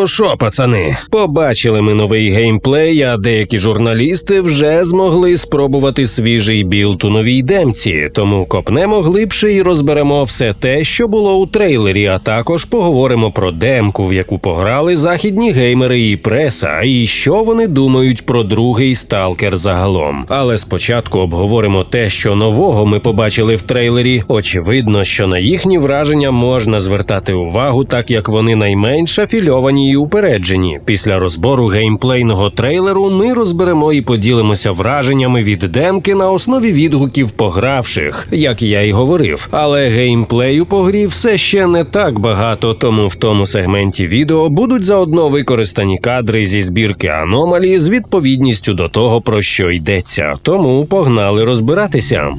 Ну що, пацани, побачили ми новий геймплей, а деякі журналісти вже змогли спробувати свіжий білд у новій демці. Тому копнемо глибше і розберемо все те, що було у трейлері. А також поговоримо про демку, в яку пограли західні геймери і преса, і що вони думають про другий сталкер загалом. Але спочатку обговоримо те, що нового ми побачили в трейлері. Очевидно, що на їхні враження можна звертати увагу, так як вони найменш афільовані і упереджені. Після розбору геймплейного трейлеру ми розберемо і поділимося враженнями від демки на основі відгуків погравших, як я й говорив. Але геймплею по грі все ще не так багато, тому в тому сегменті відео будуть заодно використані кадри зі збірки аномалії з відповідністю до того, про що йдеться. Тому погнали розбиратися.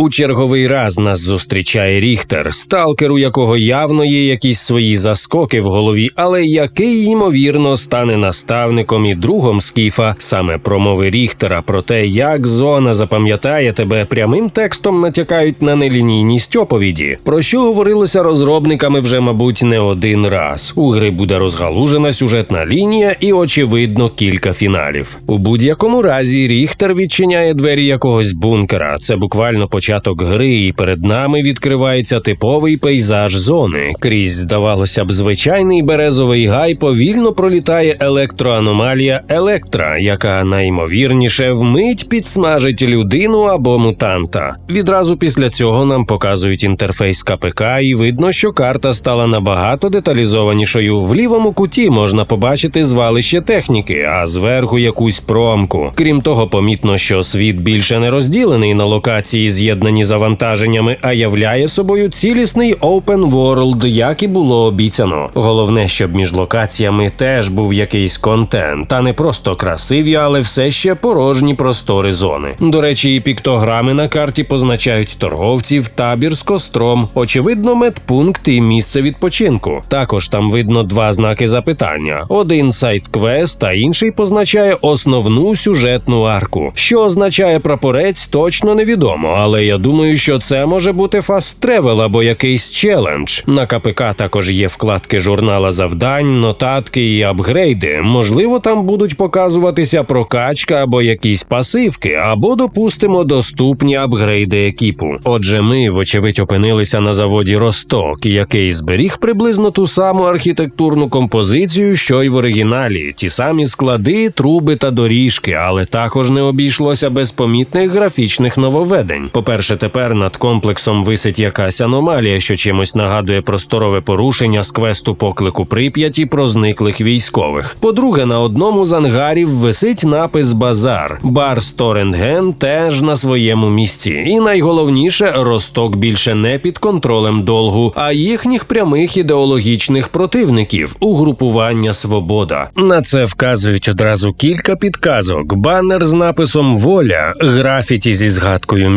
У черговий раз нас зустрічає Ріхтер, сталкер, у якого явно є якісь свої заскоки в голові, але який ймовірно стане наставником і другом скіфа. Саме промови Ріхтера про те, як зона запам'ятає тебе прямим текстом натякають на нелінійність оповіді, про що говорилося розробниками вже, мабуть, не один раз. У гри буде розгалужена сюжетна лінія і, очевидно, кілька фіналів. У будь-якому разі Ріхтер відчиняє двері якогось бункера. Це буквально початок гри, і перед нами відкривається типовий пейзаж зони. Крізь, здавалося б, звичайний березовий гай повільно пролітає електроаномалія Електра, яка найімовірніше вмить підсмажить людину або мутанта. Відразу після цього нам показують інтерфейс КПК, і видно, що карта стала набагато деталізованішою. В лівому куті можна побачити звалище техніки, а зверху якусь промку. Крім того, помітно, що світ більше не розділений на локації з'єднані завантаженнями, а являє собою цілісний open world, як і було обіцяно. Головне, щоб між локаціями теж був якийсь контент, а не просто красиві, але все ще порожні простори зони. До речі, і піктограми на карті позначають торговців, табір з костром, очевидно, медпункт і місце відпочинку. Також там видно два знаки запитання: один сайт квест, а інший позначає основну сюжетну арку. Що означає прапорець, точно невідомо, але я думаю, що це може бути фаст тревел або якийсь челендж. На КПК також є вкладки журнала завдань, нотатки і апгрейди. Можливо, там будуть показуватися прокачка або якісь пасивки, або допустимо доступні апгрейди екіпу. Отже, ми, вочевидь, опинилися на заводі Росток, який зберіг приблизно ту саму архітектурну композицію, що й в оригіналі, ті самі склади, труби та доріжки, але також не обійшлося без помітних графічних нововведень. По-перше, тепер над комплексом висить якась аномалія, що чимось нагадує просторове порушення з квесту поклику Прип'яті про зниклих військових. По-друге, на одному з ангарів висить напис Базар. Бар Сторенген теж на своєму місці. І найголовніше, Росток більше не під контролем долгу, а їхніх прямих ідеологічних противників угрупування Свобода. На це вказують одразу кілька підказок: банер з написом Воля, графіті зі згадкою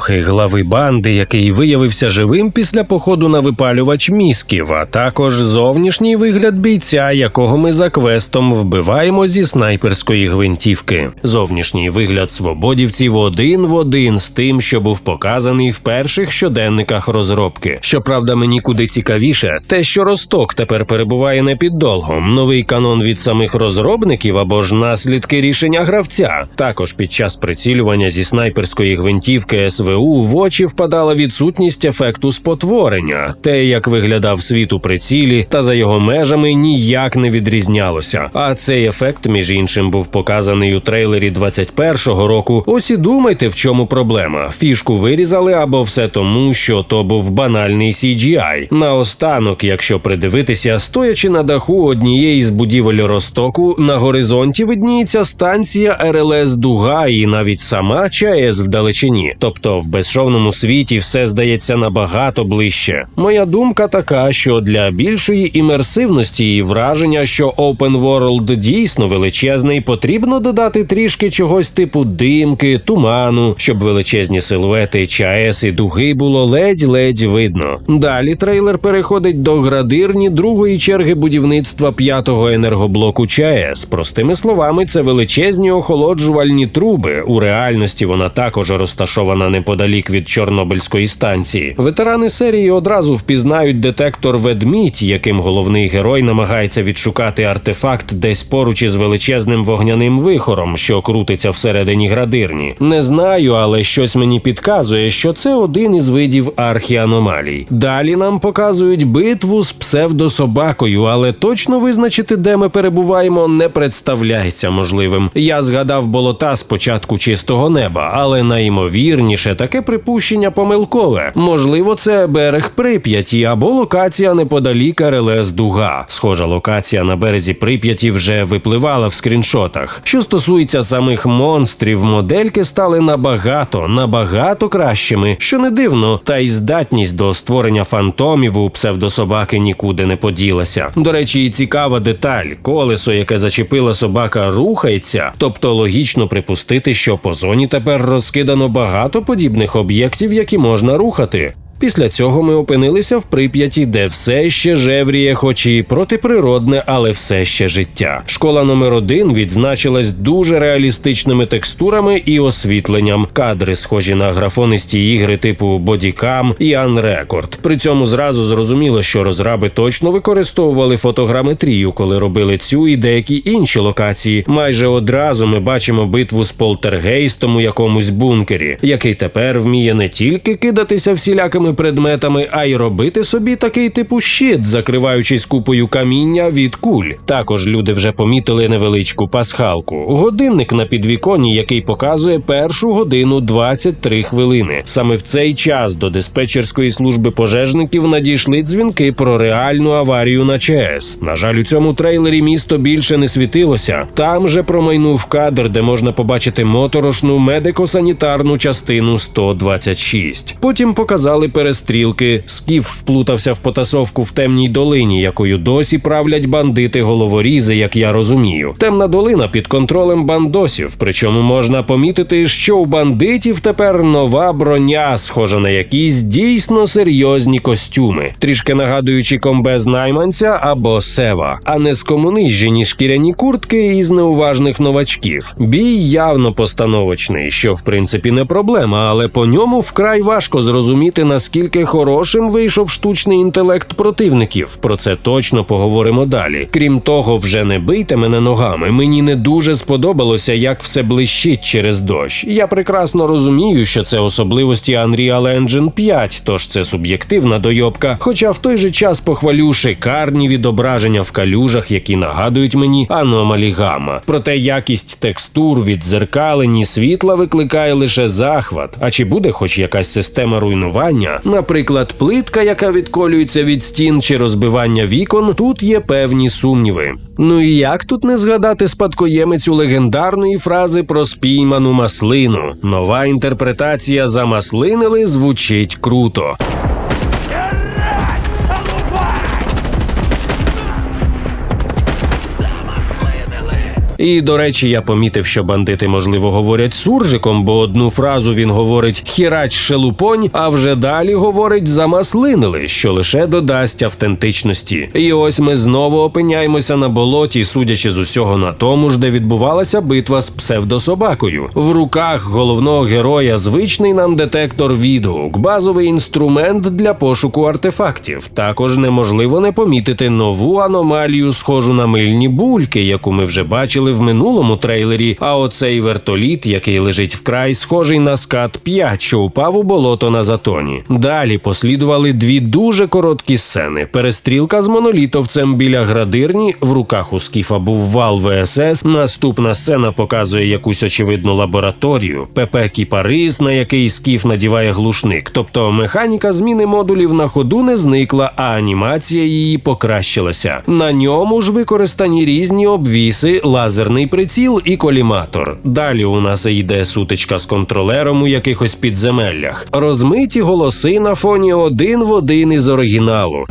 Міклухи, глави банди, який виявився живим після походу на випалювач мізків, а також зовнішній вигляд бійця, якого ми за квестом вбиваємо зі снайперської гвинтівки. Зовнішній вигляд свободівців один в один з тим, що був показаний в перших щоденниках розробки. Щоправда, мені куди цікавіше, те, що Росток тепер перебуває не під долгом, новий канон від самих розробників або ж наслідки рішення гравця. Також під час прицілювання зі снайперської гвинтівки СВУ в очі впадала відсутність ефекту спотворення. Те, як виглядав світ у прицілі та за його межами, ніяк не відрізнялося. А цей ефект, між іншим, був показаний у трейлері 21-го року. Ось і думайте, в чому проблема. Фішку вирізали або все тому, що то був банальний CGI. Наостанок, якщо придивитися, стоячи на даху однієї з будівель Ростоку, на горизонті видніється станція РЛС Дуга і навіть сама ЧАЕС вдалечині. Тобто в безшовному світі все здається набагато ближче. Моя думка така, що для більшої імерсивності і враження, що Open World дійсно величезний, потрібно додати трішки чогось типу димки, туману, щоб величезні силуети ЧАЕС і дуги було ледь-ледь видно. Далі трейлер переходить до градирні другої черги будівництва п'ятого енергоблоку ЧАЕС. Простими словами, це величезні охолоджувальні труби. У реальності вона також розташована неподалік неподалік від Чорнобильської станції. Ветерани серії одразу впізнають детектор ведмідь, яким головний герой намагається відшукати артефакт десь поруч із величезним вогняним вихором, що крутиться всередині градирні. Не знаю, але щось мені підказує, що це один із видів архіаномалій. Далі нам показують битву з псевдособакою, але точно визначити, де ми перебуваємо, не представляється можливим. Я згадав болота з початку чистого неба, але найімовірніше таке припущення помилкове. Можливо, це берег Прип'яті або локація неподалік РЛС Дуга. Схожа локація на березі Прип'яті вже випливала в скріншотах. Що стосується самих монстрів, модельки стали набагато, набагато кращими, що не дивно, та й здатність до створення фантомів у псевдособаки нікуди не поділася. До речі, і цікава деталь: колесо, яке зачепила собака, рухається, тобто логічно припустити, що по зоні тепер розкидано багато подібних об'єктів, які можна рухати. Після цього ми опинилися в Прип'яті, де все ще жевріє, хоч і протиприродне, але все ще життя. Школа номер один відзначилась дуже реалістичними текстурами і освітленням. Кадри схожі на графонисті ігри типу Bodycam і Unrecord. При цьому зразу зрозуміло, що розраби точно використовували фотограметрію, коли робили цю і деякі інші локації. Майже одразу ми бачимо битву з полтергейстом у якомусь бункері, який тепер вміє не тільки кидатися всілякими предметами, а й робити собі такий типу щит, закриваючись купою каміння від куль. Також люди вже помітили невеличку пасхалку. Годинник на підвіконні, який показує першу годину 23 хвилини. Саме в цей час до диспетчерської служби пожежників надійшли дзвінки про реальну аварію на ЧАЕС. На жаль, у цьому трейлері місто більше не світилося. Там же промайнув кадр, де можна побачити моторошну медико-санітарну частину 126. Потім показали перестрілки. Скіф вплутався в потасовку в темній долині, якою досі правлять бандити головорізи, як я розумію. Темна долина під контролем бандосів. Причому можна помітити, що у бандитів тепер нова броня, схожа на якісь дійсно серйозні костюми, трішки нагадуючи комбез найманця або сева, а не скомунижені шкіряні куртки із неуважних новачків. Бій явно постановочний, що в принципі не проблема, але по ньому вкрай важко зрозуміти наскільки хорошим вийшов штучний інтелект противників. Про це точно поговоримо далі. Крім того, вже не бийте мене ногами. Мені не дуже сподобалося, як все блищить через дощ. Я прекрасно розумію, що це особливості Unreal Engine 5, тож це суб'єктивна дойобка. Хоча в той же час похвалю шикарні відображення в калюжах, які нагадують мені аномалі гамма. Проте якість текстур, віддзеркалені, світла викликає лише захват. А чи буде хоч якась система руйнування? Наприклад, плитка, яка відколюється від стін чи розбивання вікон, тут є певні сумніви. Ну і як тут не згадати спадкоємицю легендарної фрази про спійману маслину? Нова інтерпретація замаслинили звучить круто. І до речі, я помітив, що бандити, можливо, говорять суржиком, бо одну фразу він говорить хірач шелупонь, а вже далі говорить замаслинили, що лише додасть автентичності. І ось ми знову опиняємося на болоті, судячи з усього на тому ж, де відбувалася битва з псевдособакою. В руках головного героя звичний нам детектор відгук, базовий інструмент для пошуку артефактів. Також неможливо не помітити нову аномалію, схожу на мильні бульки, яку ми вже бачили в минулому трейлері. А оцей вертоліт, який лежить вкрай, схожий на скат 5, що упав у болото на затоні. Далі послідували дві дуже короткі сцени: перестрілка з монолітовцем біля градирні. В руках у скіфа був вал ВСС. Наступна сцена показує якусь очевидну лабораторію. ПП кіпарис, на який скіф надіває глушник. Тобто механіка зміни модулів на ходу не зникла, а анімація її покращилася. На ньому ж використані різні обвіси, лазерний приціл і коліматор. Далі у нас йде сутичка з контролером у якихось підземеллях. Розмиті голоси на фоні один в один із оригіналу.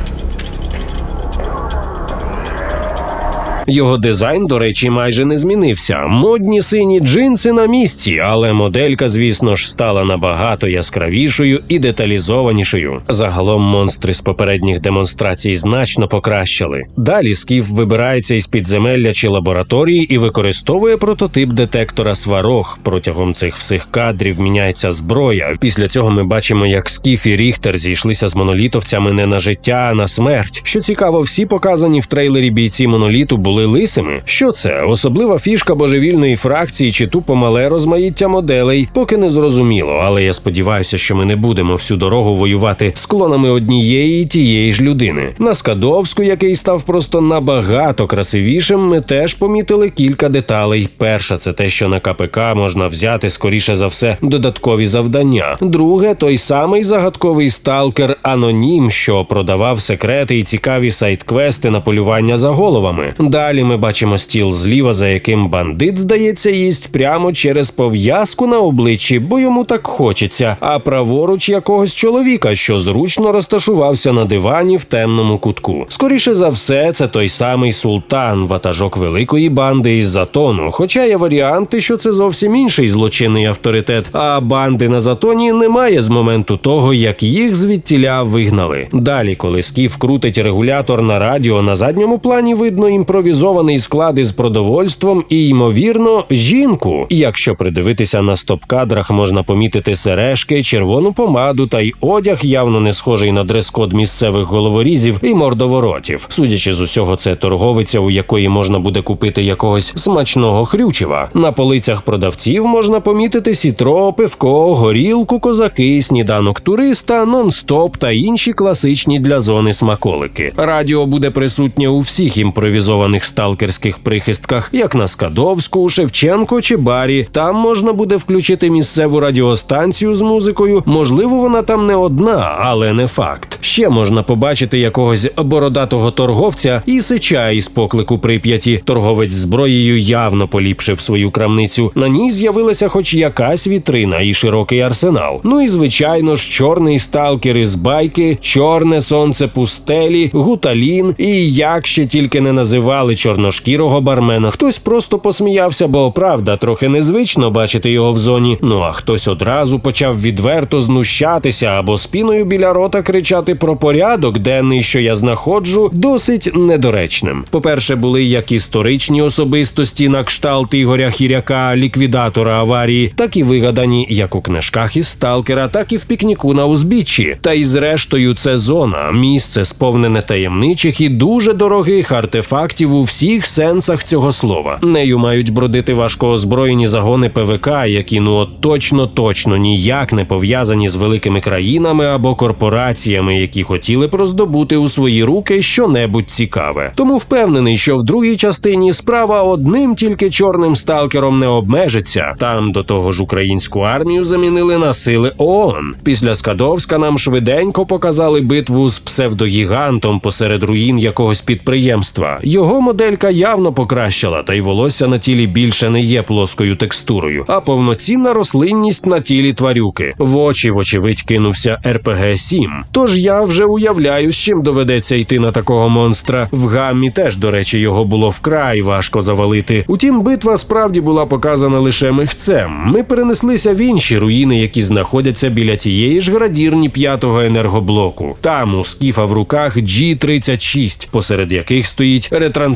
Його дизайн, до речі, майже не змінився. Модні сині джинси на місці, але моделька, звісно ж, стала набагато яскравішою і деталізованішою. Загалом монстри з попередніх демонстрацій значно покращили. Далі скіф вибирається із підземелля чи лабораторії і використовує прототип детектора сварог. Протягом цих всіх кадрів міняється зброя. Після цього ми бачимо, як скіф і Ріхтер зійшлися з монолітовцями не на життя, а на смерть. Що цікаво, всі показані в трейлері бійці моноліту були лисими. Що це? Особлива фішка божевільної фракції чи тупо мале розмаїття моделей, поки не зрозуміло. Але я сподіваюся, що ми не будемо всю дорогу воювати з клонами однієї і тієї ж людини. На Скадовську, який став просто набагато красивішим, ми теж помітили кілька деталей. Перша це те, що на КПК можна взяти скоріше за все додаткові завдання. Друге, той самий загадковий сталкер Анонім, що продавав секрети і цікаві сайт-квести на полювання за головами. Далі ми бачимо стіл зліва, за яким бандит, здається, їсть прямо через пов'язку на обличчі, бо йому так хочеться. А праворуч якогось чоловіка, що зручно розташувався на дивані в темному кутку. Скоріше за все, це той самий султан, ватажок великої банди із затону. Хоча є варіанти, що це зовсім інший злочинний авторитет. А банди на затоні немає з моменту того, як їх звідтіля вигнали. Далі, коли скіф крутить регулятор на радіо, на задньому плані видно імпровізований склад із продовольством і, ймовірно, жінку. Якщо придивитися на стоп-кадрах, можна помітити сережки, червону помаду та й одяг, явно не схожий на дрес-код місцевих головорізів і мордоворотів. Судячи з усього, це торговиця, у якої можна буде купити якогось смачного хрючева. На полицях продавців можна помітити сітро, пивко, горілку, козаки, сніданок туриста, нон-стоп та інші класичні для зони смаколики. Радіо буде присутнє у всіх імпровізованих сталкерських прихистках, як на Скадовську, Шевченко чи Барі. Там можна буде включити місцеву радіостанцію з музикою. Можливо, вона там не одна, але не факт. Ще можна побачити якогось бородатого торговця і сича із поклику прип'яті. Торговець зброєю явно поліпшив свою крамницю. На ній з'явилася хоч якась вітрина і широкий арсенал. Ну і звичайно ж, чорний сталкер із байки, чорне сонце пустелі, гуталін і як ще тільки не називали чорношкірого бармена. Хтось просто посміявся, бо правда трохи незвично бачити його в зоні. Ну а хтось одразу почав відверто знущатися або спіною біля рота кричати про порядок, денний, що я знаходжу, досить недоречним. По-перше, були як історичні особистості на кшталт Ігоря Хіряка, ліквідатора аварії, так і вигадані як у книжках із сталкера, так і в пікніку на узбіччі. Та й зрештою, це зона, місце сповнене таємничих і дуже дорогих артефактів у всіх сенсах цього слова. Нею мають бродити важкоозброєні загони ПВК, які ну от точно точно ніяк не пов'язані з великими країнами або корпораціями, які хотіли б роздобути у свої руки щонебудь цікаве. Тому впевнений, що в другій частині справа одним тільки чорним сталкером не обмежиться. Там до того ж українську армію замінили на сили ООН. Після Скадовська нам швиденько показали битву з псевдогігантом посеред руїн якогось підприємства. Його моделька явно покращила, та й волосся на тілі більше не є плоскою текстурою, а повноцінна рослинність на тілі тварюки. В очі, вочевидь, кинувся РПГ 7 Тож я вже уявляю, з чим доведеться йти на такого монстра. В гаммі теж, до речі, його було вкрай важко завалити. Утім, битва справді була показана лише михцем. Ми перенеслися в інші руїни, які знаходяться біля тієї ж градірні п'ятого енергоблоку. Там у скіфа в руках G36, посеред яких стоїть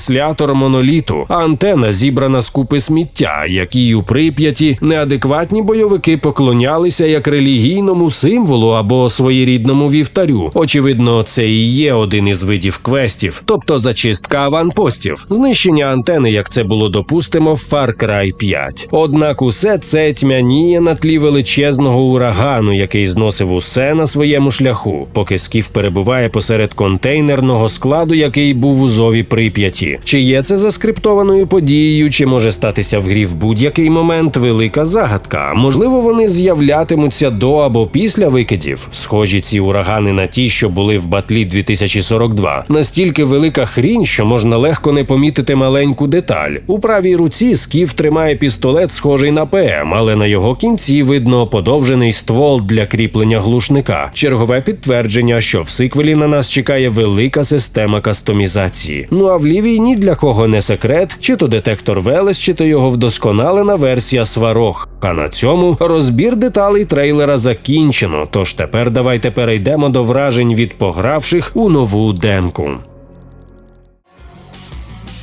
ретранслятор моноліту, а антена зібрана з купи сміття, якій у прип'яті неадекватні бойовики поклонялися як релігійному символу або своєрідному вівтарю. Очевидно, це і є один із видів квестів, тобто зачистка аванпостів, знищення антени, як це було допустимо в Far Cry 5. Однак усе це тьмяніє на тлі величезного урагану, який зносив усе на своєму шляху, поки скіф перебуває посеред контейнерного складу, який був у зові прип'яті. Чи є це заскриптованою подією, чи може статися в грі в будь-який момент велика загадка? Можливо, вони з'являтимуться до або після викидів. Схожі ці урагани на ті, що були в батлі 2042. Настільки велика хрінь, що можна легко не помітити маленьку деталь. У правій руці скіф тримає пістолет, схожий на ПМ, але на його кінці видно подовжений ствол для кріплення глушника. Чергове підтвердження, що в сиквелі на нас чекає велика система кастомізації. Ну а в лівій ні для кого не секрет, чи то детектор Велес, чи то його вдосконалена версія Сварог. А на цьому розбір деталей трейлера закінчено. Тож тепер давайте перейдемо до вражень від погравших у нову демку.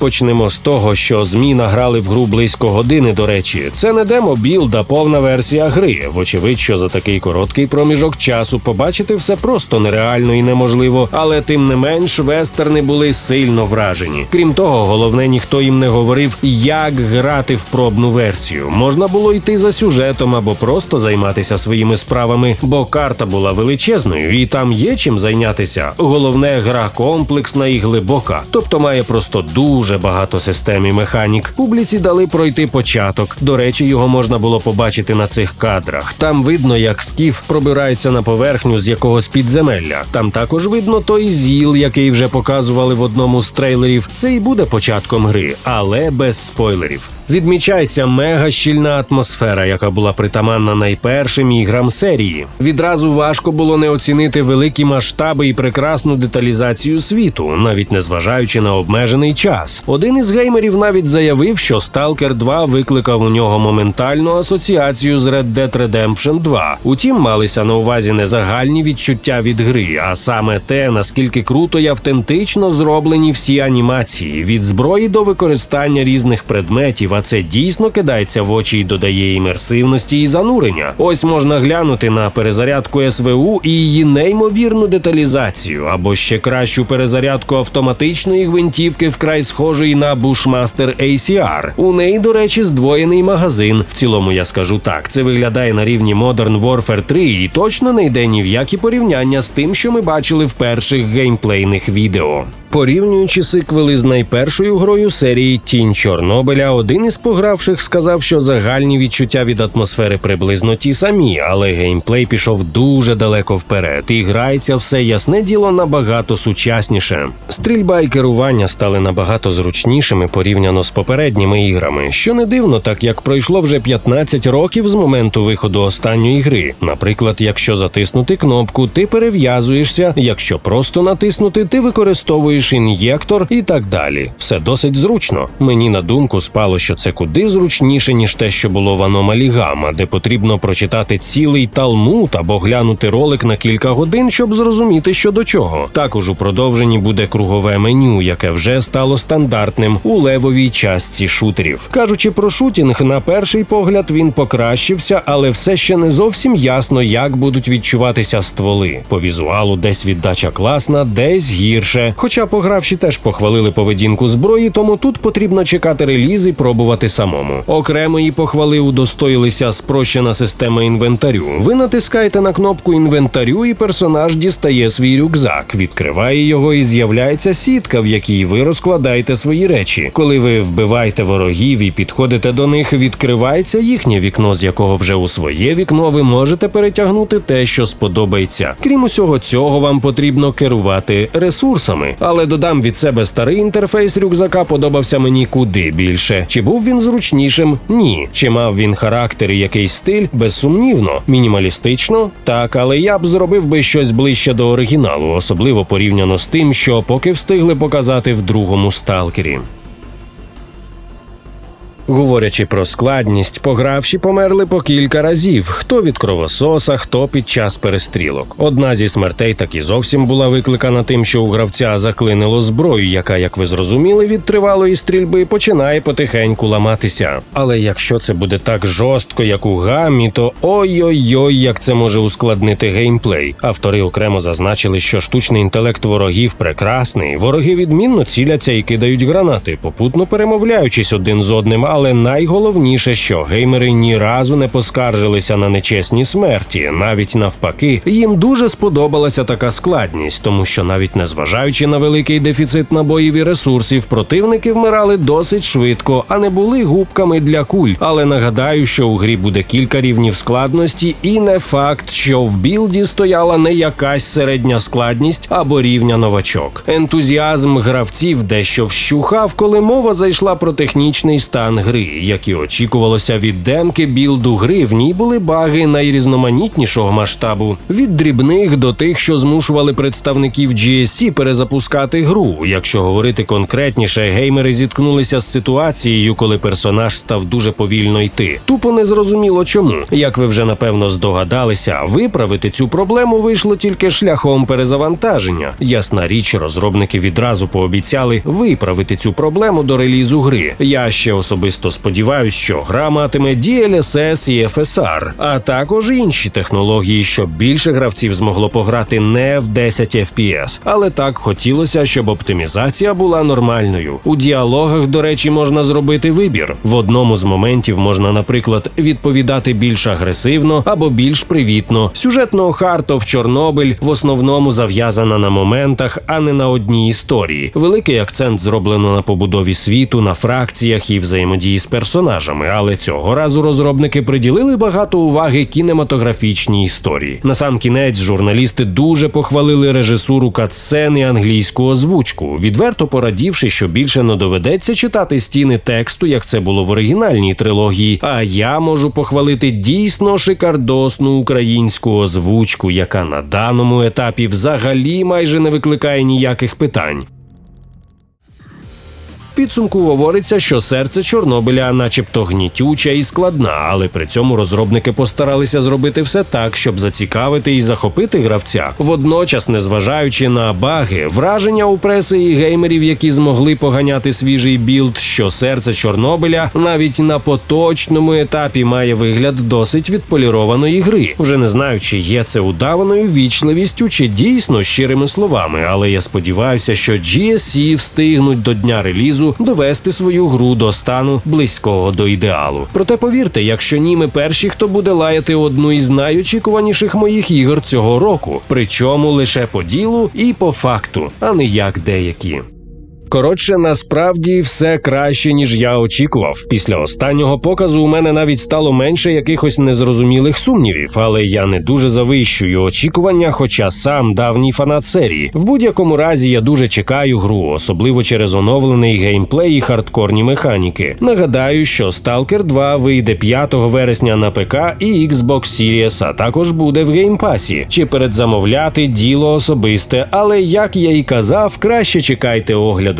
Почнемо з того, що ЗМІ награли в гру близько години. До речі, це не демо білд, повна версія гри. Вочевидь, що за такий короткий проміжок часу побачити все просто нереально і неможливо. Але тим не менш, вестерни були сильно вражені. Крім того, головне ніхто їм не говорив, як грати в пробну версію. Можна було йти за сюжетом або просто займатися своїми справами, бо карта була величезною, і там є чим зайнятися. Головне, гра комплексна і глибока, тобто має просто дуже багато систем і механік. Публіці дали пройти початок. До речі, його можна було побачити на цих кадрах. Там видно, як скіф пробирається на поверхню з якогось підземелля. Там також видно той зіл, який вже показували в одному з трейлерів. Це і буде початком гри, але без спойлерів. Відмічається мега щільна атмосфера, яка була притаманна найпершим іграм серії. Відразу важко було не оцінити великі масштаби і прекрасну деталізацію світу, навіть незважаючи на обмежений час. Один із геймерів навіть заявив, що Stalker 2 викликав у нього моментальну асоціацію з Red Dead Redemption 2. Утім, малися на увазі не загальні відчуття від гри, а саме те, наскільки круто і автентично зроблені всі анімації від зброї до використання різних предметів. Це дійсно кидається в очі і додає імерсивності і занурення. Ось можна глянути на перезарядку СВУ і її неймовірну деталізацію, або ще кращу перезарядку автоматичної гвинтівки вкрай схожої на Bushmaster ACR. У неї, до речі, здвоєний магазин. В цілому я скажу так, це виглядає на рівні Modern Warfare 3 і точно не йде ні в які порівняння з тим, що ми бачили в перших геймплейних відео. Порівнюючи сиквели з найпершою грою серії Тінь Чорнобиля, один із погравших сказав, що загальні відчуття від атмосфери приблизно ті самі, але геймплей пішов дуже далеко вперед, і грається все ясне діло набагато сучасніше. Стрільба і керування стали набагато зручнішими порівняно з попередніми іграми, що не дивно, так як пройшло вже 15 років з моменту виходу останньої гри. Наприклад, якщо затиснути кнопку, ти перев'язуєшся, якщо просто натиснути, ти використовуєш ін'єктор і так далі. Все досить зручно. Мені на думку спало, що це куди зручніше, ніж те, що було в аномалі Гамма, де потрібно прочитати цілий талмуд або глянути ролик на кілька годин, щоб зрозуміти, що до чого. Також у продовженні буде кругове меню, яке вже стало стандартним у левовій частці шутерів. Кажучи про шутінг, на перший погляд він покращився, але все ще не зовсім ясно, як будуть відчуватися стволи. По візуалу десь віддача класна, десь гірше. Хоча погравші теж похвалили поведінку зброї, тому тут потрібно чекати реліз і пробувати самому. Окремої похвали удостоїлися спрощена система інвентарю. Ви натискаєте на кнопку інвентарю, і персонаж дістає свій рюкзак, відкриває його і з'являється сітка, в якій ви розкладаєте свої речі. Коли ви вбиваєте ворогів і підходите до них, відкривається їхнє вікно, з якого вже у своє вікно ви можете перетягнути те, що сподобається. Крім усього цього, вам потрібно керувати ресурсами. Але додам від себе старий інтерфейс рюкзака подобався мені куди більше. Чи був він зручнішим? Ні. Чи мав він характер і якийсь стиль? Безсумнівно. Мінімалістично? Так, але я б зробив би щось ближче до оригіналу, особливо порівняно з тим, що поки встигли показати в другому сталкері. Говорячи про складність, погравші померли по кілька разів: хто від кровососа, хто під час перестрілок. Одна зі смертей так і зовсім була викликана тим, що у гравця заклинило зброю, яка, як ви зрозуміли, від тривалої стрільби починає потихеньку ламатися. Але якщо це буде так жорстко, як у гамі, то ой-ой-ой, як це може ускладнити геймплей. Автори окремо зазначили, що штучний інтелект ворогів прекрасний. Вороги відмінно ціляться і кидають гранати, попутно перемовляючись один з одним. Але найголовніше, що геймери ні разу не поскаржилися на нечесні смерті. Навіть навпаки, їм дуже сподобалася така складність, тому що навіть незважаючи на великий дефіцит набоїв і ресурсів, противники вмирали досить швидко, а не були губками для куль. Але нагадаю, що у грі буде кілька рівнів складності, і не факт, що в білді стояла не якась середня складність або рівня новачок. Ентузіазм гравців дещо вщухав, коли мова зайшла про технічний стан гри, як і очікувалося від демки білду гри. В ній були баги найрізноманітнішого масштабу від дрібних до тих, що змушували представників GSC перезапускати гру. Якщо говорити конкретніше, геймери зіткнулися з ситуацією, коли персонаж став дуже повільно йти. Тупо не зрозуміло чому. Як ви вже напевно здогадалися, виправити цю проблему вийшло тільки шляхом перезавантаження. Ясна річ, розробники відразу пообіцяли виправити цю проблему до релізу гри. Я ще особисто сподіваюся, що гра матиме DLSS і FSR, а також інші технології, щоб більше гравців змогло пограти не в 10 FPS. Але так хотілося, щоб оптимізація була нормальною. У діалогах, до речі, можна зробити вибір. В одному з моментів можна, наприклад, відповідати більш агресивно або більш привітно. Сюжетного Heart of Чорнобиль в основному зав'язана на моментах, а не на одній історії. Великий акцент зроблено на побудові світу, на фракціях і взаємодії з персонажами. Але цього разу розробники приділили багато уваги кінематографічній історії. На сам кінець журналісти дуже похвалили режисуру катсцен і англійську озвучку, відверто порадівши, що більше не доведеться читати стіни тексту, як це було в оригінальній трилогії. А я можу похвалити дійсно шикардосну українську озвучку, яка на даному етапі взагалі майже не викликає ніяких питань. Підсумку говориться, що серце Чорнобиля, начебто гнітюча і складна, але при цьому розробники постаралися зробити все так, щоб зацікавити і захопити гравця. Водночас, незважаючи на баги, враження у преси і геймерів, які змогли поганяти свіжий білд, що серце Чорнобиля навіть на поточному етапі має вигляд досить відполірованої гри. Вже не знаю, чи є це удаваною вічливістю, чи дійсно щирими словами, але я сподіваюся, що GSC встигнуть до дня релізу довести свою гру до стану близького до ідеалу. Проте повірте, якщо ні, ми перші, хто буде лаяти одну із найочікуваніших моїх ігор цього року, причому лише по ділу і по факту, а не як деякі. Коротше, насправді все краще, ніж я очікував. Після останнього показу у мене навіть стало менше якихось незрозумілих сумнівів, але я не дуже завищую очікування, хоча сам давній фанат серії. В будь-якому разі я дуже чекаю гру, особливо через оновлений геймплей і хардкорні механіки. Нагадаю, що Stalker 2 вийде 5 вересня на ПК і Xbox Series, а також буде в геймпасі. Чи передзамовляти діло особисте, але як я і казав, краще чекайте огляду.